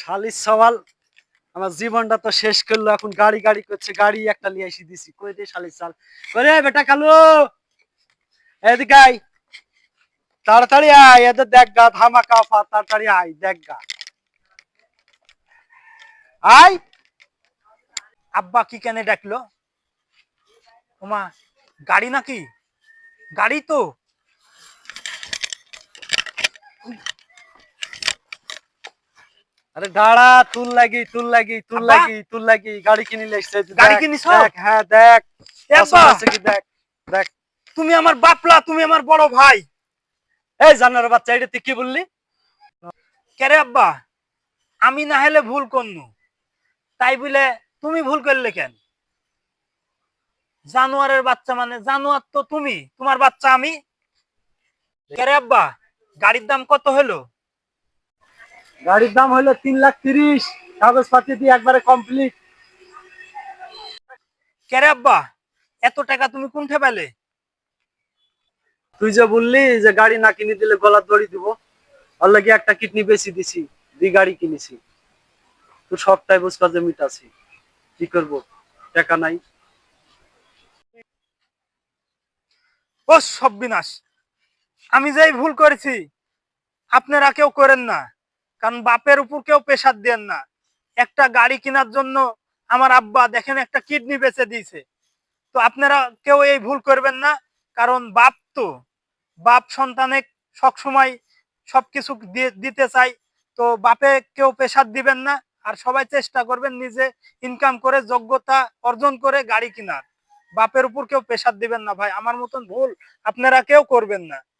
শালির সওয়াল, আমার জীবনটা তো শেষ করল, এখন গাড়ি গাড়ি করছে, গাড়ি একটা নিয়ে এসে দিছি। কই দে শালির সাল করে বেটা কালু? এদিকে আয়। তাড়াতাড়ি আয়, এদের দেখ গা, ধামাকা অফা তাড়াতাড়ি আয়, দেখ গা। আয়। আব্বা কি কেন ডাকলো? ওমা, গাড়ি নাকি? গাড়ি তো। আরে দাঁড়া তুল লাগি তুল লাগি তুল লাগি তুল লাগি গাড়ি কিনে গাড়ি? দেখ হ্যাঁ দেখ। দেখ দেখ। তুমি আমার বাপলা তুমি আমার বড় ভাই। এই জানার বাচ্চা এটা তুই কি বললি? কেরে আব্বা? আমি না হলে ভুল করনু। তাই বলে তুমি ভুল করলে কেন? জানোয়ারের বাচ্চা মানে জানোয়ার তো তুমি তোমার বাচ্চা আমি। কেরে আব্বা? গাড়ির দাম কত হলো? গাড়ির দাম হলো তিন লাখ তিরিশ। কাগজপাতি দিয়ে একবারে কমপ্লিট কেরে আব্বা এত টাকা তুমি কোনঠে পেলে? তুই যে বললি যে গাড়ি না কিনে দিলে গলার দড়ি দিব লাগে একটা কিডনি বেশি দিছি দুই গাড়ি কিনেছি। তোর সবটাই বুঝকা যে মিটাছি কি করব? টাকা নাই। ও সব বিনাশ আমি যাই ভুল করেছি আপনারা কেউ করেন না। কারণ বাপের উপর কেউ প্রেশার দেন না। একটা গাড়ি কেনার জন্য আমার আব্বা দেখেন একটা কিডনি বেচে দিয়েছে। তো আপনারা কেউ এই ভুল করবেন না, কারণ বাপ তো, বাপ সন্তানে সবসময় সবকিছু দিয়ে- দিতে চাই তো বাপে কেউ প্রেশার দিবেন না, আর সবাই চেষ্টা করবেন নিজে ইনকাম করে যোগ্যতা অর্জন করে গাড়ি কেনার। বাপের উপর কেউ প্রেশার দিবেন না ভাই, আমার মতন ভুল আপনারা কেউ করবেন না।